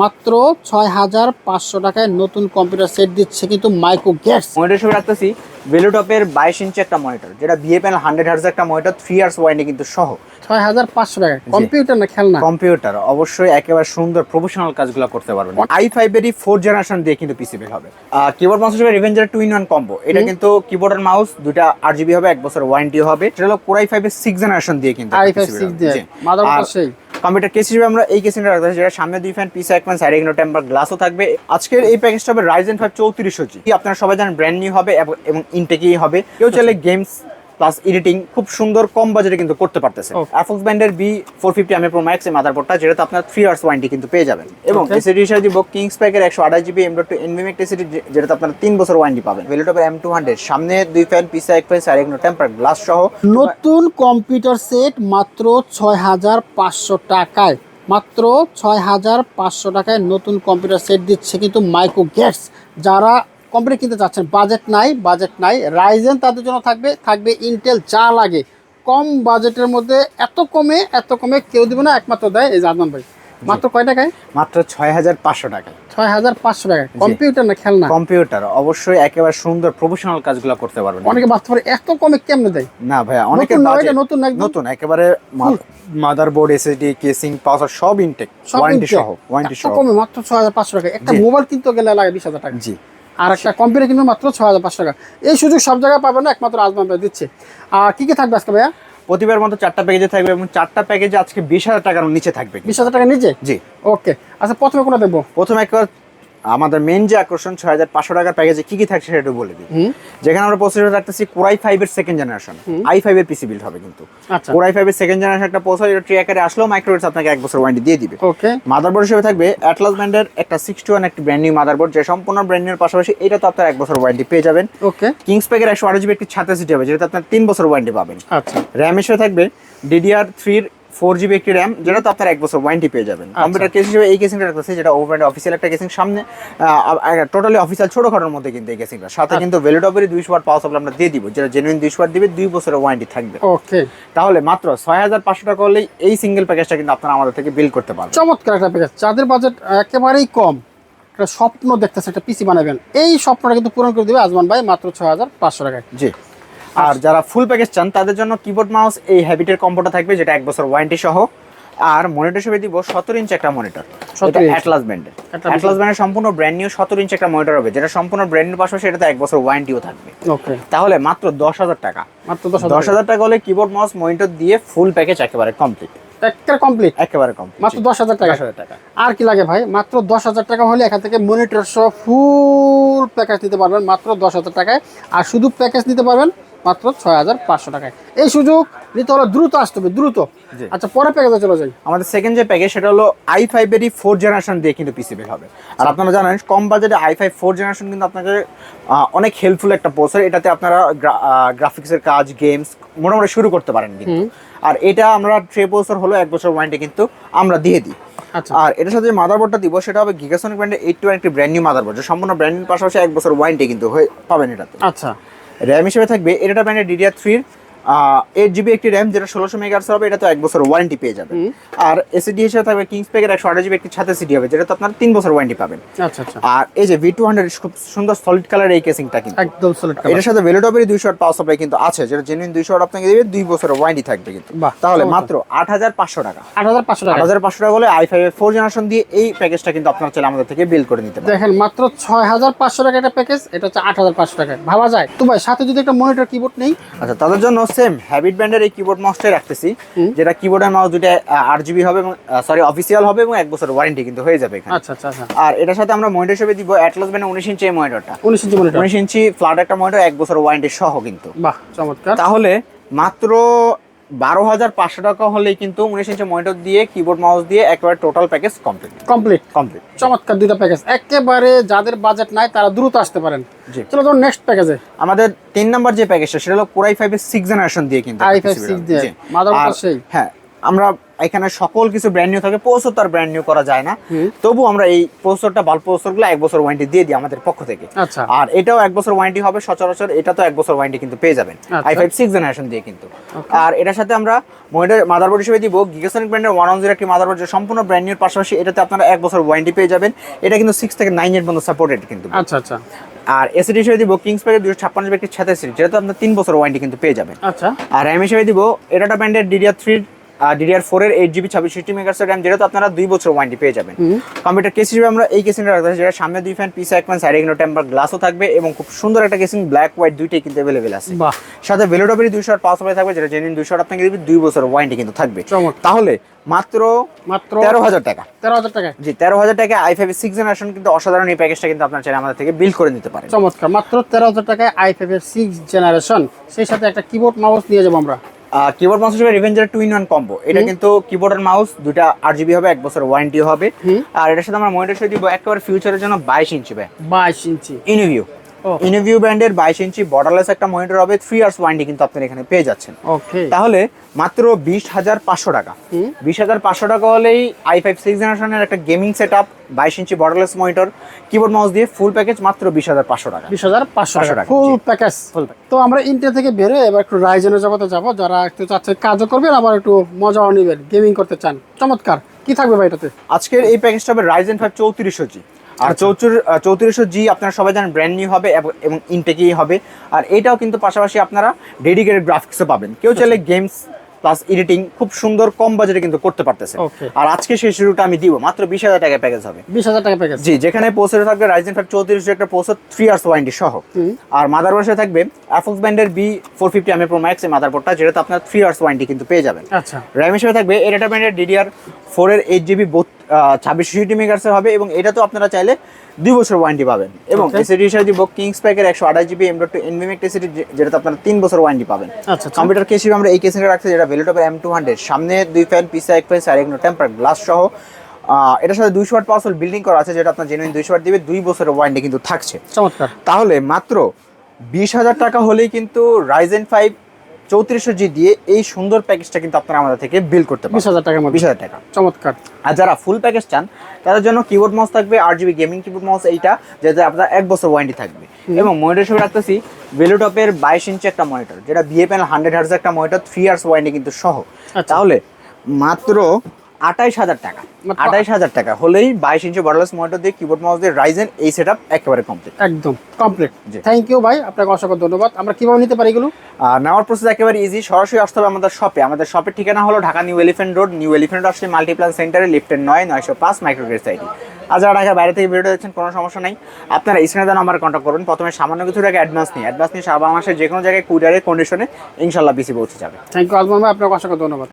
মাত্র ছয় হাজার পাঁচশো টাকায় নতুন কম্পিউটার সেট দিচ্ছে কিন্তু মাইক্রো গ্যাটস মনিটর হিসেবে রাখতেছি ভেলুটপের বাইশ ইঞ্চি একটা মনিটর যেটা বিএ প্যানেল হান্ড্রেড হার্স একটা মনিটর থ্রি ইয়ার্স ওয়ারেন্টি কিন্তু সহ। ছয় হাজার পাঁচশো টাকায়। কম্পিউটার না খেলনা? কম্পিউটার অবশ্যই একেবারে সুন্দর প্রফেশনাল কাজগুলো করতে পারবেন। আই ফাইভেরই ফোর জেনারেশন দিয়ে কিন্তু পিসিবি হবে। কিবোর্ড মাউস হিসেবে revenger two in one combo এটা কিন্তু কিবোর্ড আর মাউস দুটা আর জিবি হবে এক বছর ওয়ারেন্টি হবে। সেটা হলো কোরাই ফাইভের সিক্স জেনারেশন দিয়ে কিন্তু আই ফাইভ সিক্স দিয়ে। মাদার সেই কম্পিউটার কেস হিসেবে আমরা এই কেসিংটা রাখতে যেটা সামনে দুই ফ্যান পিসা এক ফ্যান সাইডে কিন্তু টেম্পার গ্লাসও থাকবে। আজকের এই প্যাকেজটা হবে রাইজেন ফাইভ চৌত্রিশ জি আপনারা সবাই জানেন ব্র্যান্ড নিউ হবে এবং- ইনটেকেই হবে। কেউ চাইলে গেমস প্লাস এডিটিং খুব সুন্দর কম বাজেটে কিন্তু করতে পারতেছে. অ্যাফক্স ব্যান্ডের B four fifty M pro max এই মাদারবোর্ডটা যেটাতে আপনার থ্রি আওয়ার্স ওয়ারেন্টি কিন্তু পেয়ে যাবেন। এবং. এসিডি হিসেবে দিব কিংস প্যাকের একশো আঠাশ জিবি এম টু এনভিমেক্ট এসিডি যেটাতে আপনার তিন বছর ওয়ারেন্টি পাবেন। ভেলোটপের এম টু হান্ড্রেড সামনে দুই ফ্যান পিসা এক ফ্যান কিন্তু টেম্পার গ্লাস সহ। নতুন কম্পিউটার সেট মাত্র ছয় হাজার পাঁচশো টাকায়। মাত্র ছয় হাজার পাঁচশো টাকায় নতুন কম্পিউটার সেট দিচ্ছে কিন্তু মাইক্রো গ্যাটস যারা কম্পিউটার কিনতে চাচ্ছেন বাজেট নাই বাজেট নাই রাইজেন তাদের জন্য থাকবে থাকবে ইন্টেল যা লাগে। কম বাজেটের মধ্যে এত কমে এত কমে কেউ দিবে না একমাত্র দেয় এই জাদমান ভাই। মাত্র কয় টাকায়? মাত্র ছয় হাজার পাঁচশো টাকা ছয় হাজার পাঁচশো টাকায়। কম্পিউটার না খেলনা? কম্পিউটার অবশ্যই একেবারে সুন্দর প্রফেশনাল কাজগুলো করতে পারবেন। অনেকে ভাবতে পারে এত কমে কেমনে দেয়? না ভাইয়া অনেকে নতুন নতুন একেবারে মাদারবোর্ড এসএসডি কেসিং পাওয়ার সব ইনটেক ওয়ারেন্টি। সহ ওয়ারেন্টি সহ। কমে মাত্র ছয় হাজার পাঁচশো টাকা একটা মোবাইল কিনতে গেলে লাগে বিশ হাজার টাকা। জি। আর একটা কম্পিউটার কিন্তু মাত্র ছ হাজার পাঁচশো টাকা। এই সুযোগ সব জায়গায় পাবে না একমাত্র আজমান ভাই দিচ্ছে। আর কী কী থাকবে আজকে ভাইয়া? প্রতিবার মতো চারটা প্যাকেজে থাকবে এবং চারটা প্যাকেজে আজকে বিশ হাজার টাকার নিচে থাকবে। বিশ হাজার টাকার নিচে? জি। ওকে আচ্ছা প্রথমে কোনো দেখব? প্রথমে একবার আমাদের মেন যে আকর্ষণ ছয় হাজার পাঁচশো টাকার প্যাকেজে কি কি থাকছে সেটা বলে দিই। যেখানে আমরা প্রসেসর রাখতেছি কোরাই ফাইভের সেকেন্ড জেনারেশন আই ফাইভের পিসি বিল্ড হবে কিন্তু। আচ্ছা। কোরাই ফাইভের সেকেন্ড জেনারেশন একটা প্রসেসর এটা ট্রি আকারে আসলেও মাইক্রোওয়েভস আপনাকে এক বছর ওয়ারেন্টি দিয়ে দিবে। ওকে মাদারবোর্ড হিসেবে থাকবে অ্যাটলাস ব্র্যান্ডের একটা সিক্সটি ওয়ান একটি ব্র্যান্ড নিউ মাদারবোর্ড যে সম্পূর্ণ ব্র্যান্ড নিউর পাশাপাশি এটা তো আপনার এক বছর ওয়ারেন্টি পেয়ে যাবেন। ওকে কিংস প্যাকের একশো আঠাশ জিবি একটি ছাতাশিটি হবে যেটা আপনার তিন বছর ওয়ারেন্টি পাবেন। আচ্ছা। র্যাম হিসেবে থাকবে ডিডিআর থ্রির ফোর জিবি একটি র্যাম যেটা তো আপনার এক বছর ওয়ারেন্টি পেয়ে যাবেন। কম্পিউটার কেস হিসেবে এই কেসিংটা রাখতেছে যেটা ওভার অফিসিয়াল একটা কেসিং সামনে টোটালি অফিসিয়াল ছোটখাটোর মধ্যে কিন্তু এই কেসিংটা সাথে কিন্তু ভেলোটপেরই দুইশো ওয়াট পাওয়ার সাপ্লাই আমরা দিয়ে দিব যেটা জেনুইন দুইশো ওয়াট দিবে দুই বছরের ওয়ারেন্টি থাকবে। ওকে তাহলে মাত্র ছয় হাজার পাঁচশো টাকা হলেই এই সিঙ্গেল প্যাকেজটা কিন্তু আপনারা আমাদের থেকে বিল করতে পারবেন। চমৎকার একটা প্যাকেজ যাদের বাজেট একেবারেই কম একটা স্বপ্ন দেখতেছে একটা পিসি বানাবেন এই স্বপ্নটা কিন্তু পূরণ করে দেবে আজমান ভাই মাত্র ছয় হাজার পাঁচশো টাকায়। জি। আর যারা ফুল প্যাকেজ চান তাদের জন্য কিবোর্ড মাউস এই হ্যাবিটের কম্বোটা থাকবে যেটা এক বছর ওয়ারেন্টি সহ। আর মনিটর হিসেবে দিব সতেরো ইঞ্চ একটা মনিটর 17 inch। অ্যাটলাস ব্র্যান্ডের অ্যাটলাস ব্র্যান্ডের সম্পূর্ণ ব্র্যান্ড নিউ সতেরো ইঞ্চ একটা মনিটর হবে যেটা সম্পূর্ণ ব্র্যান্ড ব্র্যান্ডের পাশাপাশি এটাতে এক বছর ওয়ারেন্টিও থাকবে। ওকে তাহলে মাত্র দশ হাজার টাকা। মাত্র দশ হাজার টাকা। হলে কিবোর্ড মাউস মনিটর দিয়ে ফুল প্যাকেজ একেবারে কমপ্লিট একটা কমপ্লিট একেবারে কমপ্লিট মাত্র দশ হাজার টাকা। টাকা। আর কি লাগে ভাই? মাত্র দশ হাজার টাকা হলে এখান থেকে মনিটর সহ ফুল প্যাকেজ নিতে পারবেন মাত্র দশ হাজার টাকায়। আর শুধু প্যাকেজ নিতে পারবেন মাত্র ছয় হাজার পাঁচশো টাকায়। এই সুযোগ নিতে হলে দ্রুত আসতে হবে দ্রুত। আচ্ছা পরে প্যাকেজে চলে যাই। আমাদের সেকেন্ড যে প্যাকেজ সেটা হলো আই ফাইভেরই ফোর জেনারেশন দিয়ে কিন্তু পিসিবি হবে। আর আপনারা জানেন কম বাজেটে আই ফাইভ ফোর জেনারেশন কিন্তু আপনাকে অনেক হেল্পফুল একটা প্রসেসর এটাতে আপনারা গ্রাফিক্সের কাজ গেমস মোটামুটি শুরু করতে পারেন কিন্তু। আর এটা আমরা ট্রে প্রসেসর হলো এক বছর ওয়ারেন্টি কিন্তু আমরা দিয়ে দিই। আচ্ছা। আর এটার সাথে যে মাদারবোর্ডটা দিব সেটা হবে গিগাসনিক ব্র্যান্ডের এইট ওয়ান একটি ব্র্যান্ড নিউ মাদারবোর্ড সম্পূর্ণ ব্র্যান্ডের পাশাপাশি এক বছর ওয়ারেন্টি কিন্তু হয়ে পাবেন এটাতে। আচ্ছা। র্যাম হিসেবে থাকবে এটা ব্র্যান্ডের ডিডিআর থ্রির এইট জিবি একটি র্যাম যেটা ষোলোশো মেগাহার্স হবে এটা তো এক বছর ওয়ারেন্টি পেয়ে যাবে। আর এসিডি হিসেবে থাকবে কিংস প্যাকের একশো আঠাশ জিবি একটি ছাতে সিডি হবে যেটা তো আপনার তিন বছর ওয়ারেন্টি পাবেন। আচ্ছা আচ্ছা। আর এই যে ভি টু হান্ড্রেড খুব সুন্দর সলিড কালার এই কেসিংটা কিন্তু। একদম সলিড এটার সাথে ভেলোটপেরই দুইশো ওয়াট পাওয়ার সাপ্লাই কিন্তু আছে যেটা জেনুইন দুইশো ওয়াট আপনাকে দেবে দুই বছরের ওয়ারেন্টি থাকবে কিন্তু। তাহলে মাত্র আট হাজার পাঁচশো টাকা। আট হাজার পাঁচশো আট টাকা হাজার পাঁচশো টাকা হলে আই ফাইভ ফোর জেনারেশন দিয়ে এই প্যাকেজটা কিন্তু আপনার চাইলে আমাদের থেকে বিল করে নিতে দেখেন মাত্র ছয় হাজার পাঁচশো টাকা একটা প্যাকেজ এটা হচ্ছে আট হাজার পাঁচশো টাকায় ভাবা যায়? তো ভাই সাথে যদি একটা মনিটর কিবোর্ড নেই? আচ্ছা তাদের জন্য সেম হ্যাবিট ব্র্যান্ডের এই কিবোর্ড মাউসটাই রাখতেছি যেটা কিবোর্ড আর মাউস দুটা আট জিবি হবে এবং সরি অফিসিয়াল হবে এবং এক বছর ওয়ারেন্টি কিন্তু হয়ে যাবে এখানে। আচ্ছা আচ্ছা আচ্ছা। আর এটার সাথে আমরা মনিটর হিসেবে দিব অ্যাটলাস ব্র্যান্ডের উনিশ ইঞ্চি মনিটরটা উনিশ ইঞ্চি মনিটর উনিশ ইঞ্চি ফ্ল্যাট একটা মনিটর এক বছর ওয়ারেন্টি সহ কিন্তু। বাহ চমৎকার। তাহলে মাত্র বারো হাজার পাঁচশো টাকা হলেই কিন্তু উনিশ ইঞ্চি মনিটর দিয়ে কিবোর্ড মাউস দিয়ে একেবারে total package complete complete complete চমৎকার দুইটা প্যাকেজ একেবারে যাদের বাজেট নাই তারা দ্রুত আসতে পারেন। চলো তো নেক্সট প্যাকেজে আমাদের তিন নাম্বার যে প্যাকেজটা সেটা হলো কোরাই ফাইভের সিক্স জেনারেশন দিয়ে কিন্তু আই ফাইভ সিক্স দিয়ে। হ্যাঁ আমরা এখানে সকল কিছু ব্র্যান্ড নিউ থাকে প্রসেসর তো আর ব্র্যান্ড নিউ করা যায় না। তবু আমরা এই প্রসেসরটা বাল্ব প্রসেসরগুলো এক বছর ওয়ারেন্টি দিয়ে দিই আমাদের পক্ষ থেকে। আচ্ছা। আর এটাও এক বছর ওয়ারেন্টি হবে সচরাচর এটা তো এক বছর ওয়ারেন্টি কিন্তু পেয়ে যাবেন। আই ফাইভ সিক্স জেনারেশন দিয়ে কিন্তু। আর এটার সাথে আমরা মনিটর মাদারবোর্ড হিসেবে দিব গিগাসনিক ব্র্যান্ডের ওয়ান ওয়ান জিরো একটি মাদারবোর্ড যে সম্পূর্ণ ব্র্যান্ড নিউর পাশাপাশি এটাতে আপনারা এক বছর ওয়ারেন্টি পেয়ে যাবেন। এটা কিন্তু সিক্স থেকে নাইন এর পর্যন্ত সাপোর্টেড কিন্তু। আচ্ছা আচ্ছা। আর এসিডি হিসেবে দিব কিংস প্যাকের দুশো ছাপ্পান্ন জিবি একটি ছাতা সিরিজ যেটা তো আপনার তিন বছর ওয়ারেন্টি কিন্তু পেয়ে যাবেন। আচ্ছা। আর র্যাম হিসেবে দিব এটাটা ব্র্যান্ডের ডিডিআর থ্রি ডিডিআর ফোর এর এইট জিবি ছাব্বিশ সিক্সটি মেগার্সের র্যাম যেটা তো আপনারা দুই বছর ওয়ারেন্টি পেয়ে যাবেন। কম্পিউটার কেস হিসেবে আমরা এই কেসিংটা রাখতে যেটা সামনে দুই ফ্যান পিস এক ফ্যান সাইড এগুলো টেম্পার গ্লাসও থাকবে এবং খুব সুন্দর একটা কেসিং ব্ল্যাক হোয়াইট দুইটাই কিন্তু অ্যাভেলেবেল আছে। সাথে ভেলোটপেরই দুইশো পাওয়ার সাপ্লাই থাকবে যেটা জেনুইন দুইশো আপনাকে দিবে দুই বছর ওয়ারেন্টি কিন্তু থাকবে। তাহলে মাত্র মাত্র তেরো হাজার টাকা। তেরো হাজার টাকায়। জি তেরো হাজার টাকা আই ফাইভ সিক্স জেনারেশন কিন্তু অসাধারণ এই প্যাকেজটা কিন্তু আপনার চাইলে আমাদের থেকে বিল করে নিতে পারেন। চমৎকার। মাত্র তেরো হাজার টাকায় আই ফাইভ এর সিক্স জেনারেশন সেই সাথে একটা কিবোর্ড মাউস নিয়ে যাব আমরা। কিবোর্ড মাউস হিসেবে Revenger two in one combo এটা কিন্তু কিবোর্ড আর মাউস দুটা আট জিবি হবে এক বছর ওয়ারেন্টি হবে। আর এটার সাথে আমরা মনিটর সাথে দিব একেবারে ফিউচারের জন্য বাইশ ইঞ্চি ভাই বাইশ ইঞ্চি ইনভিউ। ইনভিউ ব্র্যান্ডের বাইশ ইঞ্চি বর্ডারলেস একটা মনিটর হবে থ্রি ইয়ার্স ওয়ারেন্টি কিন্তু আপনার এখানে পেয়ে যাচ্ছেন। তাহলে মাত্র বিশ হাজার পাঁচশো টাকা। বিশ হাজার পাঁচশো টাকা হলেই আই ফাইভ সিক্স জেনারেশনের একটা গেমিং সেট আপ বাইশ inch borderless monitor keyboard mouse দিয়ে ফুল প্যাকেজ মাত্র বিশ হাজার পাঁচশো টাকা। বিশ হাজার পাঁচশো টাকা। Full package package। তো আমরা ইন্টেল থেকে বেরোয় এবার একটু রাইজেনের জগতে যাব যারা একটু চাচ্ছে কাজও করবেন আবার একটু মজাও নেবেন গেমিং করতে চান। চমৎকার। কি থাকবে ভাই এটাতে? আজকের এই প্যাকেজটা হবে রাইজেন ফাইভ চৌত্রিশশো জি। আর চৌচুর চৌত্রিশশো জি আপনারা সবাই জানেন ব্র্যান্ড নিউ হবে এবং- ইনটেকই হবে। আর এটাও কিন্তু পাশাপাশি আপনারা ডেডিকেটেড গ্রাফিক্সও পাবেন। কেউ চাইলে গেমস প্লাস এডিটিং খুব সুন্দর কম বাজেটে কিন্তু করতে পারতেছে আর আজকে সেই শুরুটা আমি দিব মাত্র বিশ হাজার টাকা প্যাকেজ হবে। বিশ হাজার টাকা প্যাকেজ জি যেখানে প্রসেসর থাকবে রাইজেন ফাইভ চৌত্রিশ একটা প্রসেসর থ্রি ইয়ার্স ওয়ারেন্টি সহ। আর মাদারবোর্ডে থাকবে অ্যাফক্স ব্যান্ডের B four fifty M pro max এই মাদারবোর্ডটা যেটাতে আপনার থ্রি ইয়ার্স ওয়ারেন্টি কিন্তু পেয়ে যাবেন। আচ্ছা। র্যাম হিসেবে থাকবে এরাটা ব্র্যান্ডের ডিডিআর ফোর এর এইট জিবি ছাব্বিশ সিটি মেগার্সের হবে এবং এটা তো আপনারা চাইলে দুই বছর ওয়ারেন্টি পাবেন। এবং. এসিডি হিসেবে দিব কিংস প্যাকের একশো আঠাশ জিবি এম ডট টু এনভিমেক্ট এসিডি যেটাতে আপনারা তিন বছর ওয়ারেন্টি পাবেন। আচ্ছা আচ্ছা। কম্পিউটার কেস হিসেবে আমরা এই কেসিংটা রাখছি যেটা ভেলোটপের এম টু হান্ড্রেড সামনে দুই ফ্যান পিসা এক ফ্যান সাইড টেম্পার গ্লাস সহ। এটার সাথে দুইশো ওয়াট পাওয়ার বিল্ডিং করা আছে যেটা আপনার জেনুইন দুইশো ওয়াট দিবে দুই বছরের ওয়ারেন্টি কিন্তু থাকছে। চমৎকার। তাহলে মাত্র বিশ হাজার টাকা হলেই কিন্তু রাইজেন ফাইভ চৌত্রিশশো জি দিয়ে এই সুন্দর প্যাকেজটা কিন্তু আপনারা আমাদের থেকে বিল করতে বিশ হাজার টাকার মধ্যে। বিশ হাজার টাকা। চমৎকার। আর যারা ফুল প্যাকেজ চান তাদের জন্য কিবোর্ড মাউস থাকবে R GB gaming keyboard mouse এইটা যাতে আপনার এক বছর ওয়ারেন্টি থাকবে। এবং মনিটর হিসেবে রাখতেছি ভেলোটপের বাইশ ইঞ্চি একটা মনিটর যেটা বিএ প্যানেল হান্ড্রেড হার্স একটা মনিটর থ্রি ইয়ার্স ওয়ারেন্টি কিন্তু সহ। আচ্ছা। তাহলে মাত্র আঠাইশ হাজার টাকা। আঠাইশ হাজার টাকা। হলেই বাইশ ইঞ্চি বর্ডারলেস মনিটর দিয়ে কিবোর্ড মাউস দিয়ে রাইজেন এই সেট আপ একেবারে কমপ্লিট একদম কমপ্লিট থ্যাংক ইউ ভাই আপনাকে অসংখ্য ধন্যবাদ। আমরা কীভাবে নিতে পারি এগুলো? নেওয়ার প্রসেস একেবারে ইজি সরাসরি আসতে হবে আমাদের শপে আমাদের শপের ঠিকানা হলো Dhaka New Elephant Road New Elephant আসলে মাল্টিপ্লান সেন্টারে লিফটের নয় নয়শো পাঁচ মাইক্রোগ্রেড সাইডে আর যারা ঢাকার বাইরে থেকে ভিডিও দেখছেন কোনো সমস্যা নাই। আপনারা স্ক্রিনে দেওয়া নাম্বার কন্ট্যাক্ট করুন। প্রথমে সামান্য কিছু টাকা অ্যাডভান্স নিয়ে। অ্যাডভান্স নিয়ে সারা বাংলাদেশের যে কোনো জায়গায় কুরিয়ারের কন্ডিশনে ইনশাল্লাহ পিসি পৌঁছে যাবে। থ্যাংক ইউ আজমান ভাই আপনাকে অসংখ্য ধন্যবাদ।